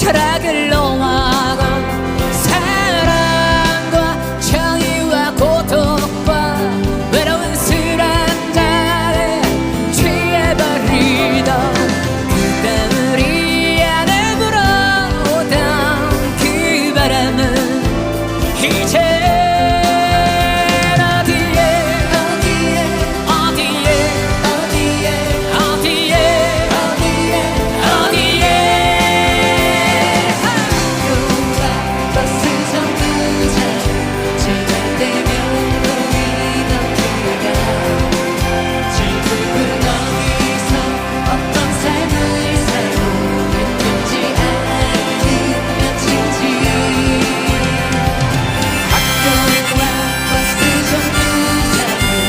철학을 놓아고 사랑과 정의와 고통과 외로운 술한잔에 취해버리던 그때 우리 안에 불어오던 그 바람은 이제